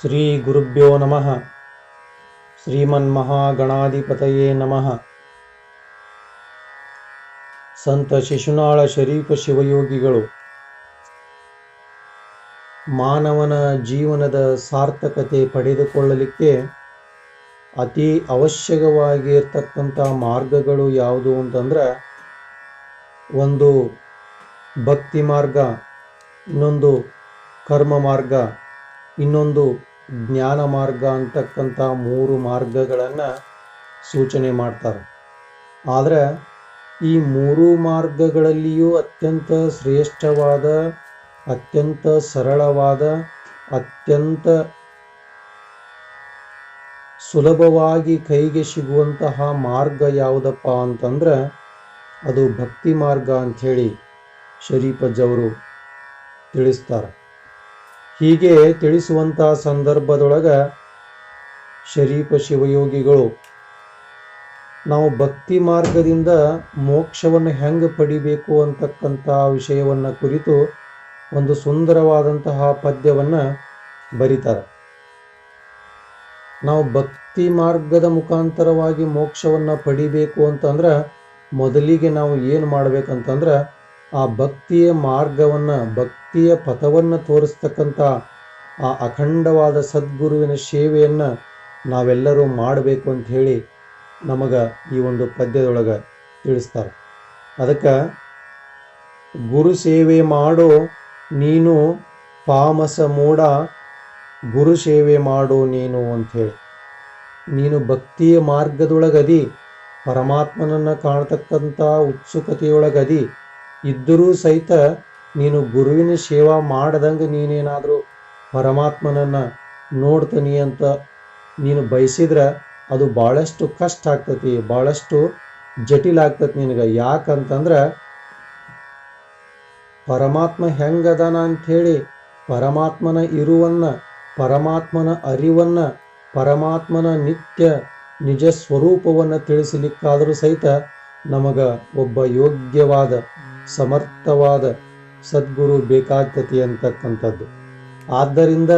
ಶ್ರೀ ಗುರುಭ್ಯೋ ನಮಃ ಶ್ರೀಮನ್ಮಹಾಗಣಾಧಿಪತಯೇ ನಮಃ ಸಂತ ಶಿಶುನಾಳ ಶರೀಫ ಶಿವಯೋಗಿಗಳು ಮಾನವನ ಜೀವನದ ಸಾರ್ಥಕತೆ ಪಡೆದುಕೊಳ್ಳಲಿಕ್ಕೆ ಅತಿ ಅವಶ್ಯಕವಾಗಿರ್ತಕ್ಕಂಥ ಮಾರ್ಗಗಳು ಯಾವುದು ಅಂತಂದ್ರೆ, ಒಂದು ಭಕ್ತಿ ಮಾರ್ಗ, ಇನ್ನೊಂದು ಕರ್ಮ ಮಾರ್ಗ, ಇನ್ನೊಂದು ಜ್ಞಾನ ಮಾರ್ಗ ಅಂತಕ್ಕಂಥ ಮೂರು ಮಾರ್ಗಗಳನ್ನು ಸೂಚನೆ ಮಾಡ್ತಾರೆ. ಆದರೆ ಈ ಮೂರು ಮಾರ್ಗಗಳಲ್ಲಿಯೂ ಅತ್ಯಂತ ಶ್ರೇಷ್ಠವಾದ, ಅತ್ಯಂತ ಸರಳವಾದ, ಅತ್ಯಂತ ಸುಲಭವಾಗಿ ಕೈಗೆ ಸಿಗುವಂತಹ ಮಾರ್ಗ ಯಾವುದಪ್ಪ ಅಂತಂದ್ರೆ ಅದು ಭಕ್ತಿ ಮಾರ್ಗ ಅಂಥೇಳಿ ಶರೀಫಜ್ಜವರು ತಿಳಿಸ್ತಾರೆ. ಹೀಗೆ ತಿಳಿಸುವಂಥ ಸಂದರ್ಭದೊಳಗೆ ಶರೀಫ ಶಿವಯೋಗಿಗಳು, ನಾವು ಭಕ್ತಿ ಮಾರ್ಗದಿಂದ ಮೋಕ್ಷವನ್ನು ಹೆಂಗೆ ಪಡಿಬೇಕು ಅಂತಕ್ಕಂಥ ವಿಷಯವನ್ನು ಕುರಿತು ಒಂದು ಸುಂದರವಾದಂತಹ ಪದ್ಯವನ್ನು ಬರೀತಾರೆ. ನಾವು ಭಕ್ತಿ ಮಾರ್ಗದ ಮುಖಾಂತರವಾಗಿ ಮೋಕ್ಷವನ್ನು ಪಡಿಬೇಕು ಅಂತಂದ್ರೆ ಮೊದಲಿಗೆ ನಾವು ಏನು ಮಾಡಬೇಕಂತಂದ್ರೆ ಆ ಭಕ್ತಿಯ ಮಾರ್ಗವನ್ನು, ಭಕ್ತಿಯ ಪಥವನ್ನು ತೋರಿಸ್ತಕ್ಕಂಥ ಆ ಅಖಂಡವಾದ ಸದ್ಗುರುವಿನ ಸೇವೆಯನ್ನು ನಾವೆಲ್ಲರೂ ಮಾಡಬೇಕು ಅಂತ ಹೇಳಿ ನಮಗೆ ಈ ಒಂದು ಪದ್ಯದೊಳಗೆ ತಿಳಿಸ್ತಾರೆ. ಅದಕ್ಕೆ ಗುರು ಸೇವೆ ಮಾಡೋ ನೀನು ಪಾಮಸ ಮೂಡ, ಗುರು ಸೇವೆ ಮಾಡೋ ನೀನು ಅಂಥೇಳಿ ನೀನು ಭಕ್ತಿಯ ಮಾರ್ಗದೊಳಗದಿ, ಪರಮಾತ್ಮನನ್ನು ಕಾಣ್ತಕ್ಕಂಥ ಉತ್ಸುಕತೆಯೊಳಗದಿ ಇದ್ದರೂ ಸಹಿತ ನೀನು ಗುರುವಿನ ಸೇವಾ ಮಾಡದಂಗೆ ನೀನೇನಾದರೂ ಪರಮಾತ್ಮನನ್ನು ನೋಡ್ತೀನಿ ಅಂತ ನೀನು ಬಯಸಿದ್ರೆ ಅದು ಭಾಳಷ್ಟು ಕಷ್ಟ ಆಗ್ತತಿ ಭಾಳಷ್ಟು ಜಟಿಲ ಆಗ್ತತಿ ನಿನಗೆ. ಯಾಕಂತಂದ್ರೆ ಪರಮಾತ್ಮ ಹೆಂಗದಾನ ಅಂಥೇಳಿ ಪರಮಾತ್ಮನ ಇರುವನ್ನ, ಪರಮಾತ್ಮನ ಅರಿವನ್ನ, ಪರಮಾತ್ಮನ ನಿತ್ಯ ನಿಜ ಸ್ವರೂಪವನ್ನು ತಿಳಿಸಲಿಕ್ಕಾದರೂ ಸಹಿತ ನಮಗ ಒಬ್ಬ ಯೋಗ್ಯವಾದ ಸಮರ್ಥವಾದ ಸದ್ಗುರು ಬೇಕಾಗ್ತತಿ ಅಂತಕ್ಕಂಥದ್ದು ಆದ್ದರಿಂದ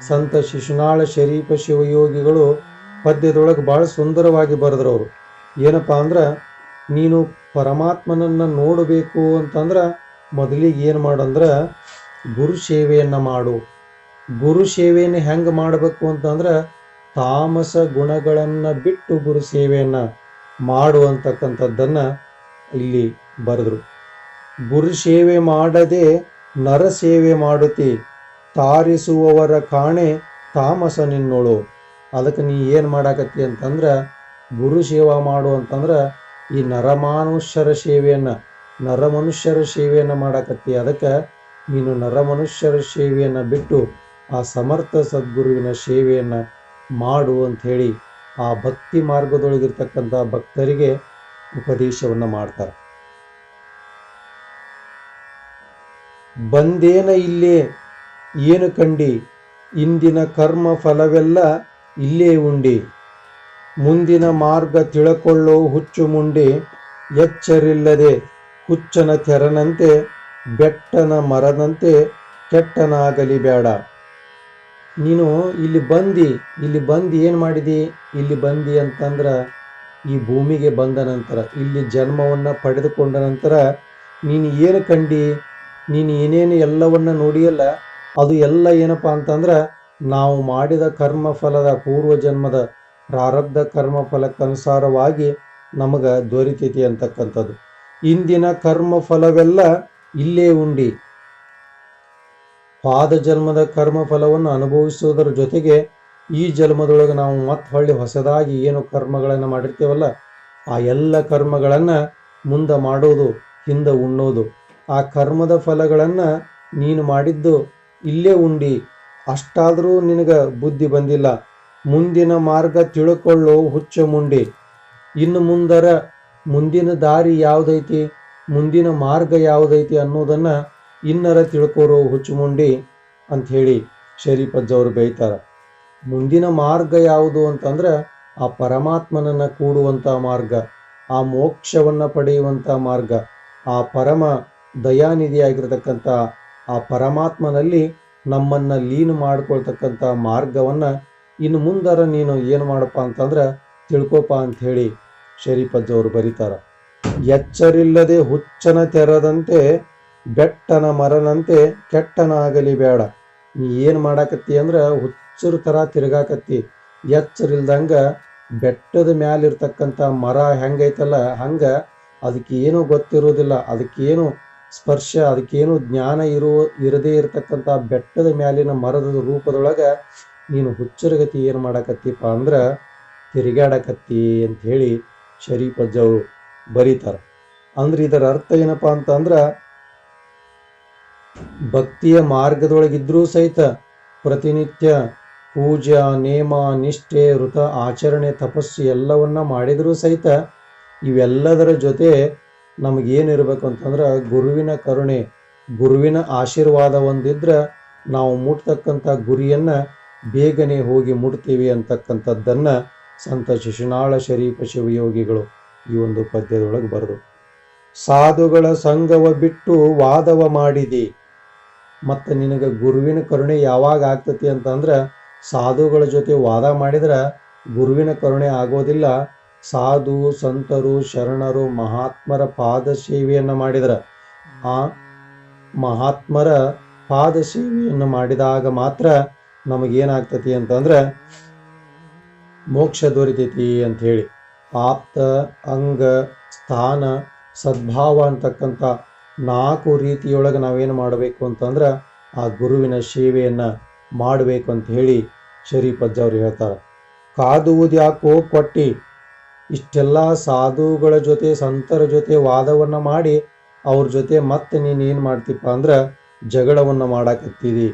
ಸಂತ ಶಿಶುನಾಳ ಶರೀಫ ಶಿವಯೋಗಿಗಳು ಪದ್ಯದೊಳಗೆ ಭಾಳ ಸುಂದರವಾಗಿ ಬರೆದ್ರವರು. ಏನಪ್ಪ ಅಂದ್ರೆ, ನೀನು ಪರಮಾತ್ಮನನ್ನು ನೋಡಬೇಕು ಅಂತಂದ್ರೆ ಮೊದಲಿಗೆ ಏನು ಮಾಡಂದ್ರೆ, ಗುರು ಸೇವೆಯನ್ನು ಮಾಡು. ಗುರು ಸೇವೆಯನ್ನು ಹೆಂಗೆ ಮಾಡಬೇಕು ಅಂತಂದ್ರೆ, ತಾಮಸ ಗುಣಗಳನ್ನು ಬಿಟ್ಟು ಗುರು ಸೇವೆಯನ್ನು ಮಾಡು ಅಂತಕ್ಕಂಥದ್ದನ್ನು ಇಲ್ಲಿ ಬರೆದ್ರು. ಗುರು ಸೇವೆ ಮಾಡದೆ ನರ ಸೇವೆ ಮಾಡುತ್ತಿ, ತಾರಿಸುವವರ ಕಾಣೆ ತಾಮಸ ನಿನ್ನೋಳು. ಅದಕ್ಕೆ ನೀ ಏನು ಮಾಡಾಕತ್ತಿ ಅಂತಂದ್ರೆ ಗುರು ಸೇವಾ ಮಾಡು ಅಂತಂದ್ರೆ, ಈ ನರಮಾನುಷ್ಯರ ಸೇವೆಯನ್ನು, ನರಮನುಷ್ಯರ ಸೇವೆಯನ್ನು ಮಾಡಾಕತ್ತಿ. ಅದಕ್ಕೆ ನೀನು ನರಮನುಷ್ಯರ ಸೇವೆಯನ್ನು ಬಿಟ್ಟು, ಆ ಸಮರ್ಥ ಸದ್ಗುರುವಿನ ಸೇವೆಯನ್ನು ಮಾಡು ಅಂಥೇಳಿ ಆ ಭಕ್ತಿ ಮಾರ್ಗದೊಳಗಿರ್ತಕ್ಕಂಥ ಭಕ್ತರಿಗೆ ಉಪದೇಶವನ್ನು ಮಾಡ್ತಾರೆ. ಬಂದೇನ ಇಲ್ಲೇ? ಏನು ಕಂಡಿ? ಇಂದಿನ ಕರ್ಮ ಫಲವೆಲ್ಲ ಇಲ್ಲೇ ಉಂಡಿ. ಮುಂದಿನ ಮಾರ್ಗ ತಿಳಕೊಳ್ಳೋ ಹುಚ್ಚು ಮುಂಡಿ ಎಚ್ಚರಿಲ್ಲದೆ ಹುಚ್ಚನ ತೆರನಂತೆ, ಬೆಟ್ಟನ ಮರದಂತೆ ಕೆಟ್ಟನಾಗಲಿ ಬೇಡ. ನೀನು ಇಲ್ಲಿ ಬಂದಿ, ಇಲ್ಲಿ ಬಂದು ಏನು ಮಾಡಿದಿ? ಇಲ್ಲಿ ಬಂದಿ ಅಂತಂದ್ರೆ ಈ ಭೂಮಿಗೆ ಬಂದ ನಂತರ, ಇಲ್ಲಿ ಜನ್ಮವನ್ನು ಪಡೆದುಕೊಂಡ ನಂತರ ನೀನು ಏನು ಕಂಡಿ? ನೀನು ಏನೇನು ಎಲ್ಲವನ್ನ ನೋಡಿಯಲ್ಲ, ಅದು ಎಲ್ಲ ಏನಪ್ಪ ಅಂತಂದ್ರೆ, ನಾವು ಮಾಡಿದ ಕರ್ಮ ಫಲದ ಪೂರ್ವ ಜನ್ಮದ ಪ್ರಾರಬ್ಧ ಕರ್ಮ ಫಲಕ್ಕನುಸಾರವಾಗಿ ನಮಗೆ ದೊರಿತೈತಿ ಅಂತಕ್ಕಂಥದ್ದು. ಇಂದಿನ ಕರ್ಮ ಫಲವೆಲ್ಲ ಇಲ್ಲೇ ಉಂಡಿ. ಪಾದ ಜನ್ಮದ ಕರ್ಮ ಫಲವನ್ನು ಅನುಭವಿಸುವುದರ ಜೊತೆಗೆ ಈ ಜನ್ಮದೊಳಗೆ ನಾವು ಮತ್ತೆ ಹೊಳ್ಳಿ ಹೊಸದಾಗಿ ಏನು ಕರ್ಮಗಳನ್ನು ಮಾಡಿರ್ತೀವಲ್ಲ, ಆ ಎಲ್ಲ ಕರ್ಮಗಳನ್ನು ಮುಂದೆ ಮಾಡೋದು, ಹಿಂದೆ ಉಣ್ಣೋದು. ಆ ಕರ್ಮದ ಫಲಗಳನ್ನು ನೀನು ಮಾಡಿದ್ದು ಇಲ್ಲೇ ಉಂಡಿ. ಅಷ್ಟಾದರೂ ನಿನಗೆ ಬುದ್ಧಿ ಬಂದಿಲ್ಲ. ಮುಂದಿನ ಮಾರ್ಗ ತಿಳ್ಕೊಳ್ಳೋ ಹುಚ್ಚ ಮುಂಡಿ. ಇನ್ನು ಮುಂದರ ಮುಂದಿನ ದಾರಿ ಯಾವುದೈತಿ? ಮುಂದಿನ ಮಾರ್ಗ ಯಾವುದೈತಿ ಅನ್ನೋದನ್ನು ಇನ್ನರ ತಿಳ್ಕೋರೋ ಹುಚ್ಚುಮುಂಡಿ ಅಂಥೇಳಿ ಶರೀಫಜ್ಜವರು ಬೈತಾರೆ. ಮುಂದಿನ ಮಾರ್ಗ ಯಾವುದು ಅಂತಂದ್ರೆ ಆ ಪರಮಾತ್ಮನನ್ನು ಕೂಡುವಂಥ ಮಾರ್ಗ, ಆ ಮೋಕ್ಷವನ್ನು ಪಡೆಯುವಂಥ ಮಾರ್ಗ, ಆ ಪರಮ ದಯಾನಿಧಿಯಾಗಿರ್ತಕ್ಕಂಥ ಆ ಪರಮಾತ್ಮನಲ್ಲಿ ನಮ್ಮನ್ನು ಲೀನ ಮಾಡ್ಕೊಳ್ತಕ್ಕಂಥ ಮಾರ್ಗವನ್ನು ಇನ್ನು ಮುಂದರ ನೀನು ಏನು ಮಾಡಪ್ಪ ಅಂತಂದ್ರೆ ತಿಳ್ಕೊಪ ಅಂತ ಹೇಳಿ ಶರೀಫಜ್ಜವರು ಬರೀತಾರೆ. ಎಚ್ಚರಿಲ್ಲದೆ ಹುಚ್ಚನ ತೆರದಂತೆ, ಬೆಟ್ಟನ ಮರನಂತೆ ಕೆಟ್ಟನ ಆಗಲಿ ಬೇಡ. ನೀ ಏನು ಮಾಡಾಕತ್ತಿ ಅಂದ್ರೆ ಹುಚ್ಚರ ಥರ ತಿರ್ಗಾಕತ್ತಿ. ಎಚ್ಚರಿಲ್ದಂಗ ಬೆಟ್ಟದ ಮ್ಯಾಲಿರ್ತಕ್ಕಂಥ ಮರ ಹೆಂಗೈತಲ್ಲ, ಹಂಗ ಅದಕ್ಕೆ ಏನು ಗೊತ್ತಿರೋದಿಲ್ಲ, ಅದಕ್ಕೇನು ಸ್ಪರ್ಶ, ಅದಕ್ಕೇನು ಜ್ಞಾನ ಇರೋ, ಇರದೇ ಇರತಕ್ಕಂಥ ಬೆಟ್ಟದ ಮ್ಯಾಲಿನ ಮರದ ರೂಪದೊಳಗ ನೀನು ಹುಚ್ಚರಗತಿ ಏನು ಮಾಡಕತ್ತಿಪ್ಪ ಅಂದ್ರ ತಿರುಗಾಡಕತ್ತಿ ಅಂತ ಹೇಳಿ ಶರೀಫ್ ಅವರು ಬರೀತಾರ. ಅಂದ್ರೆ ಇದರ ಅರ್ಥ ಏನಪ್ಪಾ ಅಂತಂದ್ರ ಭಕ್ತಿಯ ಮಾರ್ಗದೊಳಗಿದ್ರೂ ಸಹಿತ ಪ್ರತಿನಿತ್ಯ ಪೂಜಾ, ನೇಮ, ನಿಷ್ಠೆ ವೃತ ಆಚರಣೆ, ತಪಸ್ಸು ಎಲ್ಲವನ್ನ ಮಾಡಿದರೂ ಸಹಿತ ಇವೆಲ್ಲದರ ಜೊತೆ ನಮಗೇನಿರ್ಬೇಕು ಅಂತಂದ್ರೆ ಗುರುವಿನ ಕರುಣೆ, ಗುರುವಿನ ಆಶೀರ್ವಾದ ಒಂದಿದ್ರೆ ನಾವು ಮುಟ್ತಕ್ಕಂಥ ಗುರಿಯನ್ನ ಬೇಗನೆ ಹೋಗಿ ಮುಟ್ತೀವಿ ಅಂತಕ್ಕಂಥದ್ದನ್ನು ಸಂತ ಶಿಶುನಾಳ ಶರೀಫ ಶಿವಯೋಗಿಗಳು ಈ ಒಂದು ಪದ್ಯದೊಳಗೆ ಬರೆದು. ಸಾಧುಗಳ ಸಂಘವ ಬಿಟ್ಟು ವಾದವ ಮಾಡಿದಿ. ಮತ್ತು ನಿನಗೆ ಗುರುವಿನ ಕರುಣೆ ಯಾವಾಗ ಆಗ್ತತಿ ಅಂತಂದ್ರೆ ಸಾಧುಗಳ ಜೊತೆ ವಾದ ಮಾಡಿದ್ರೆ ಗುರುವಿನ ಕರುಣೆ ಆಗೋದಿಲ್ಲ ಸಾಧು ಸಂತರು ಶರಣರು ಮಹಾತ್ಮರ ಪಾದ ಸೇವೆಯನ್ನು ಮಾಡಿದರ. ಆ ಮಹಾತ್ಮರ ಪಾದ ಸೇವೆಯನ್ನು ಮಾಡಿದಾಗ ಮಾತ್ರ ನಮಗೇನಾಗ್ತತಿ ಅಂತಂದ್ರೆ ಮೋಕ್ಷ ದೊರಿತೈತಿ ಅಂತ ಹೇಳಿ ಆಪ್ತ, ಅಂಗ, ಸ್ಥಾನ, ಸದ್ಭಾವ ಅಂತಕ್ಕಂಥ ನಾಲ್ಕು ರೀತಿಯೊಳಗೆ ನಾವೇನು ಮಾಡಬೇಕು ಅಂತಂದ್ರೆ ಆ ಗುರುವಿನ ಸೇವೆಯನ್ನು ಮಾಡಬೇಕು ಅಂತ ಹೇಳಿ ಶರೀಫ್ ಅವರು ಅವ್ರು ಹೇಳ್ತಾರೆ ಕಾದುವುದ್ಯಾಕೋ ಕೊಟ್ಟಿ ಇಷ್ಟೆಲ್ಲ ಸಾಧುಗಳ ಜೊತೆ, ಸಂತರ ಜೊತೆ ವಾದವನ್ನ ಮಾಡಿ ಅವ್ರ ಜೊತೆ ಮತ್ತೆ ನೀನು ಏನು ಮಾಡ್ತಿಪ್ಪ ಅಂದ್ರೆ ಜಗಳವನ್ನ ಮಾಡಾಕತ್ತೀರಿ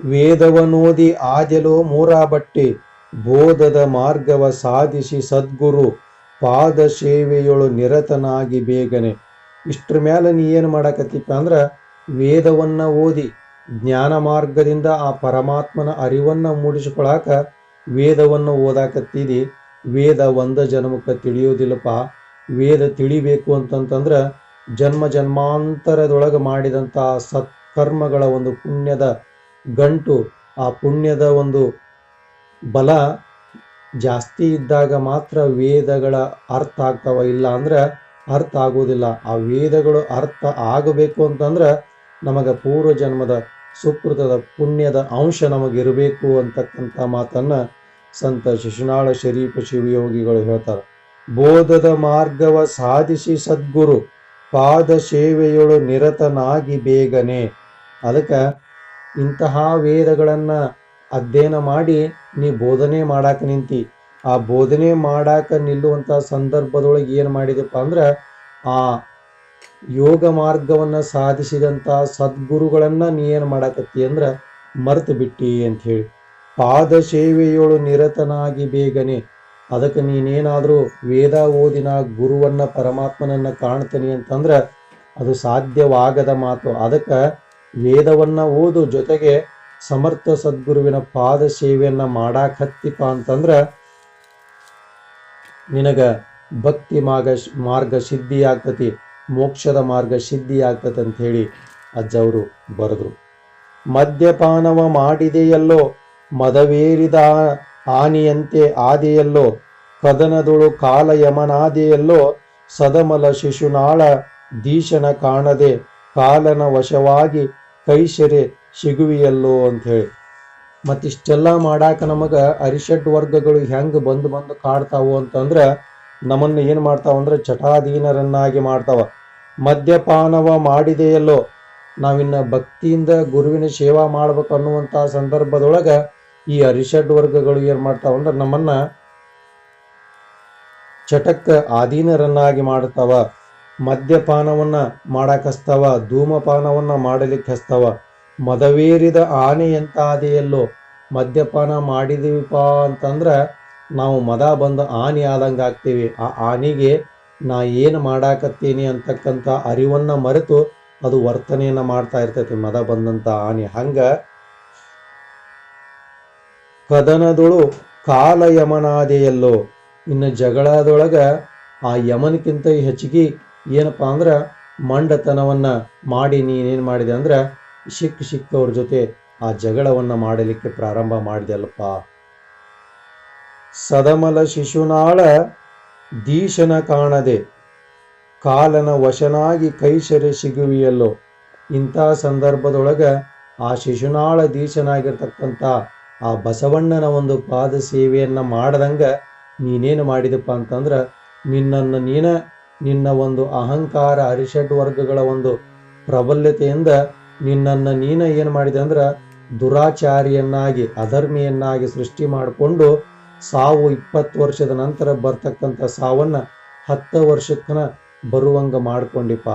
ವೇದವನೋದಿ ಆದೆಲೋ ಮೂರಾ ಬಟ್ಟಿ ಬೋಧದ ಮಾರ್ಗವ ಸಾಧಿಸಿ ಸದ್ಗುರು, ಪಾದ ಸೇವೆಯೊಳು ನಿರತನಾಗಿ ಬೇಗನೆ. ಇಷ್ಟ್ರ ಮೇಲೆ ನೀ ಏನು ಮಾಡಾಕತ್ತಿಪ್ಪ ಅಂದ್ರೆ ವೇದವನ್ನ ಓದಿ, ಜ್ಞಾನ ಮಾರ್ಗದಿಂದ ಆ ಪರಮಾತ್ಮನ ಅರಿವನ್ನ ಮೂಡಿಸಿಕೊಳಾಕ ವೇದವನ್ನು ಓದಾಕತ್ತಿದಿ ವೇದ ಒಂದ ಜನ್ಮಕ್ಕೆ ತಿಳಿಯೋದಿಲ್ಲಪ್ಪ ವೇದ ತಿಳಿಬೇಕು ಅಂತಂತಂದ್ರೆ ಜನ್ಮ ಜನ್ಮಾಂತರದೊಳಗೆ ಮಾಡಿದಂಥ ಸತ್ಕರ್ಮಗಳ ಒಂದು ಪುಣ್ಯದ ಗಂಟು, ಆ ಪುಣ್ಯದ ಒಂದು ಬಲ ಜಾಸ್ತಿ ಇದ್ದಾಗ ಮಾತ್ರ ವೇದಗಳ ಅರ್ಥ ಆಗ್ತಾವ. ಇಲ್ಲ ಅಂದ್ರೆ ಅರ್ಥ ಆಗೋದಿಲ್ಲ ಆ ವೇದಗಳು ಅರ್ಥ ಆಗಬೇಕು ಅಂತಂದ್ರೆ ನಮಗೆ ಪೂರ್ವ ಜನ್ಮದ ಸುಕೃತದ ಪುಣ್ಯದ ಅಂಶ ನಮಗಿರಬೇಕು ಅಂತಕ್ಕಂಥ ಮಾತನ್ನ ಸಂತ ಶಿಶುನಾಳ ಶರೀಫ ಶಿವಯೋಗಿಗಳು ಹೇಳ್ತಾರೆ. ಬೋಧದ ಮಾರ್ಗವ ಸಾಧಿಸಿ ಸದ್ಗುರು, ಪಾದ ಸೇವೆಯೊಳು ನಿರತನಾಗಿ ಬೇಗನೆ. ಅದಕ್ಕೆ ಇಂತಹ ವೇದಗಳನ್ನು ಅಧ್ಯಯನ ಮಾಡಿ ನೀ ಬೋಧನೆ ಮಾಡಾಕ ನಿಂತಿ. ಆ ಬೋಧನೆ ಮಾಡಾಕ ನಿಲ್ಲುವಂಥ ಸಂದರ್ಭದೊಳಗೆ ಏನು ಮಾಡಿದಪ್ಪ ಅಂದ್ರೆ, ಆ ಯೋಗ ಮಾರ್ಗವನ್ನ ಸಾಧಿಸಿದಂಥ ಸದ್ಗುರುಗಳನ್ನ ನೀ ಏನು ಮಾಡಾಕತ್ತಿ ಅಂದ್ರೆ, ಮರೆತು ಬಿಟ್ಟಿ ಅಂತ ಹೇಳಿ. ಪಾದ ಸೇವೆಯೊಳು ನಿರತನಾಗಿ ಬೇಗನೆ. ಅದಕ್ಕೆ ನೀನೇನಾದರೂ ವೇದ ಓದಿನ ಗುರುವನ್ನ ಪರಮಾತ್ಮನನ್ನ ಕಾಣ್ತೀನಿ ಅಂತಂದ್ರೆ ಅದು ಸಾಧ್ಯವಾಗದ ಮಾತು. ಅದಕ್ಕೆ ವೇದವನ್ನ ಓದು ಜೊತೆಗೆ ಸಮರ್ಥ ಸದ್ಗುರುವಿನ ಪಾದ ಸೇವೆಯನ್ನ ಮಾಡಾಕ್ ಅಂತಂದ್ರೆ ನಿನಗ ಭಕ್ತಿ ಮಾರ್ಗ ಮಾರ್ಗ ಸಿದ್ಧಿ ಆಗ್ತತಿ ಮೋಕ್ಷದ ಮಾರ್ಗ ಸಿದ್ಧಿ ಆಗ್ತತಿ ಅಂತ ಹೇಳಿ ಅಜ್ಜವರು ಬರೆದ್ರು. ಮದ್ಯಪಾನವ ಮಾಡಿದೆಯಲ್ಲೋ ಮದವೇರಿದ ಆನಿಯಂತೆ ಆದಿಯಲ್ಲೋ, ಕದನದೊಳು ಕಾಲ ಯಮನಾದೆಯಲ್ಲೋ ಸದಮಲ ಶಿಶುನಾಳ ದೀಶನ ಕಾಣದೆ ಕಾಲನ ವಶವಾಗಿ ಕೈಸೆರೆ ಸಿಗುವಿಯಲ್ಲೋ ಅಂತ ಹೇಳಿ ಮತ್ತಿಷ್ಟೆಲ್ಲ ಮಾಡಾಕ ನಮಗ ಅರಿಷಡ್ ವರ್ಗಗಳು ಹೆಂಗ್ ಬಂದು ಬಂದು ಕಾಡ್ತಾವು ಅಂತಂದ್ರೆ ನಮ್ಮನ್ನ ಏನು ಮಾಡ್ತಾವ ಅಂದ್ರೆ ಚಟಾಧೀನರನ್ನಾಗಿ ಮಾಡ್ತಾವ. ಮದ್ಯಪಾನವ ಮಾಡಿದೆಯಲ್ಲೋ, ನಾವಿನ್ನ ಭಕ್ತಿಯಿಂದ ಗುರುವಿನ ಸೇವಾ ಮಾಡ್ಬೇಕು ಅನ್ನುವಂತ ಸಂದರ್ಭದೊಳಗ ಈ ಅರಿಷಡ್ ವರ್ಗಗಳು ಏನು ಮಾಡ್ತಾವ ಅಂದ್ರೆ ನಮ್ಮನ್ನ ಚಟಕ್ಕ ಆಧೀನರನ್ನಾಗಿ ಮಾಡ್ತಾವ, ಮದ್ಯಪಾನವನ್ನ ಮಾಡಕ್ ಹಚ್ತಾವ ಧೂಮಪಾನವನ್ನ ಮಾಡಲಿಕ್ಕೆ ಹಚ್ತಾವ ಮದವೇರಿದ ಆದೆಯಲ್ಲೋ ಮದ್ಯಪಾನ ಮಾಡಿದೀವಿಪ ಅಂತಂದ್ರೆ ನಾವು ಮದ ಬಂದ ಆನೆ ಆದಂಗೆ ಆಗ್ತೀವಿ. ಆ ಆನೆಗೆ ನಾ ಏನು ಮಾಡಾಕತ್ತೀನಿ ಅಂತಕ್ಕಂಥ ಅರಿವನ್ನ ಮರೆತು ಅದು ವರ್ತನೆಯನ್ನ ಮಾಡ್ತಾ ಇರ್ತೈತಿ, ಮದ ಬಂದಂತ ಆನೆ. ಹಂಗ ಕದನದೊಳು ಕಾಲ ಯಮನಾದೆಯಲ್ಲೋ. ಇನ್ನು ಜಗಳದೊಳಗ ಆ ಯಮನಕ್ಕಿಂತ ಹೆಚ್ಚಿಗೆ ಏನಪ್ಪ ಅಂದ್ರೆ ಮಂಡತನವನ್ನು ಮಾಡಿ ನೀನೇನು ಮಾಡಿದೆ ಅಂದ್ರೆ ಸಿಕ್ಕ ಸಿಕ್ಕವ್ರ ಜೊತೆ ಆ ಜಗಳವನ್ನು ಮಾಡಲಿಕ್ಕೆ ಪ್ರಾರಂಭ ಮಾಡಿದೆಯಲ್ಲಪ್ಪ ಸದಮಲ ಶಿಶುನಾಳ ದೀಶನ ಕಾಣದೆ ಕಾಲನ ವಶನಾಗಿ ಕೈಸರೆ ಸಿಗುವಿಯಲ್ಲೋ. ಇಂಥ ಸಂದರ್ಭದೊಳಗೆ ಆ ಶಿಶುನಾಳ ದೀಶನಾಗಿರ್ತಕ್ಕಂಥ ಆ ಬಸವಣ್ಣನ ಒಂದು ಪಾದ ಸೇವೆಯನ್ನು ಮಾಡದಂಗ ನೀನೇನು ಮಾಡಿದಪ್ಪ ಅಂತಂದ್ರೆ ನಿನ್ನನ್ನು ನೀನ ನಿನ್ನ ಒಂದು ಅಹಂಕಾರ ಅರಿಷಡ್ ವರ್ಗಗಳ ಒಂದು ಪ್ರಬಲ್ಯತೆಯಿಂದ ನಿನ್ನನ್ನು ನೀನ ಏನು ಮಾಡಿದೆ ಅಂದ್ರೆ ದುರಾಚಾರಿಯನ್ನಾಗಿ, ಅಧರ್ಮಿಯನ್ನಾಗಿ ಸೃಷ್ಟಿ ಮಾಡಿಕೊಂಡು ಸಾವು ಇಪ್ಪತ್ತು ವರ್ಷದ ನಂತರ ಬರ್ತಕ್ಕಂಥ ಸಾವನ್ನು ಹತ್ತು ವರ್ಷಕ್ಕನ ಬರುವಂಗ ಮಾಡ್ಕೊಂಡಿಪ್ಪ.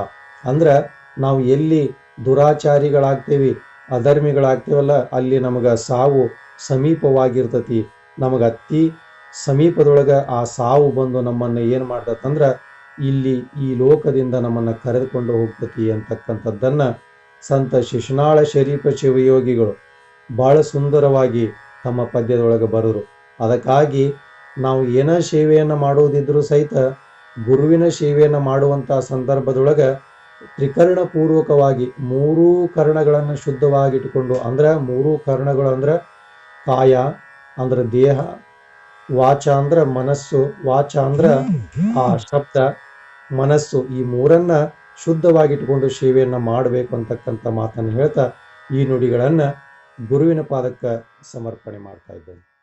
ಅಂದ್ರೆ ನಾವು ಎಲ್ಲಿ ದುರಾಚಾರಿಗಳಾಗ್ತೀವಿ, ಅಧರ್ಮಿಗಳಾಗ್ತೀವಲ್ಲ, ಅಲ್ಲಿ ನಮಗೆ ಸಾವು ಸಮೀಪವಾಗಿರ್ತತಿ. ನಮಗ ಅತಿ ಸಮೀಪದೊಳಗೆ ಆ ಸಾವು ಬಂದು ನಮ್ಮನ್ನ ಏನು ಮಾಡ್ತತಂದ್ರ ಇಲ್ಲಿ ಈ ಲೋಕದಿಂದ ನಮ್ಮನ್ನ ಕರೆದುಕೊಂಡು ಹೋಗ್ತತಿ ಅಂತಕ್ಕಂಥದ್ದನ್ನ ಸಂತ ಶಿಶುನಾಳ ಶರೀಫ ಶಿವಯೋಗಿಗಳು ಬಹಳ ಸುಂದರವಾಗಿ ತಮ್ಮ ಪದ್ಯದೊಳಗೆ ಬರೋರು ಅದಕ್ಕಾಗಿ ನಾವು ಏನ ಸೇವೆಯನ್ನು ಮಾಡುವುದಿದ್ರೂ ಸಹಿತ ಗುರುವಿನ ಸೇವೆಯನ್ನು ಮಾಡುವಂಥ ಸಂದರ್ಭದೊಳಗೆ ತ್ರಿಕರ್ಣ ಪೂರ್ವಕವಾಗಿ ಮೂರೂ ಕರ್ಣಗಳನ್ನು ಶುದ್ಧವಾಗಿಟ್ಟುಕೊಂಡು ಅಂದ್ರೆ ಮೂರೂ ಕರ್ಣಗಳು ಅಂದ್ರೆ ಕಾಯ ಅಂದ್ರೆ ದೇಹ, ವಾಚ ಅಂದ್ರೆ ಮನಸ್ಸು, ವಾಚ ಅಂದ್ರೆ ಆ ಶಬ್ದ, ಮನಸ್ಸು ಈ ಮೂರನ್ನ ಶುದ್ಧವಾಗಿಟ್ಟುಕೊಂಡು ಸೇವೆಯನ್ನ ಮಾಡಬೇಕು ಅಂತಕ್ಕಂಥ ಮಾತನ್ನು ಹೇಳ್ತಾ ಈ ನುಡಿಗಳನ್ನ ಗುರುವಿನ ಪಾದಕ್ಕೆ ಸಮರ್ಪಣೆ ಮಾಡ್ತಾ ಇದ್ದೇನೆ.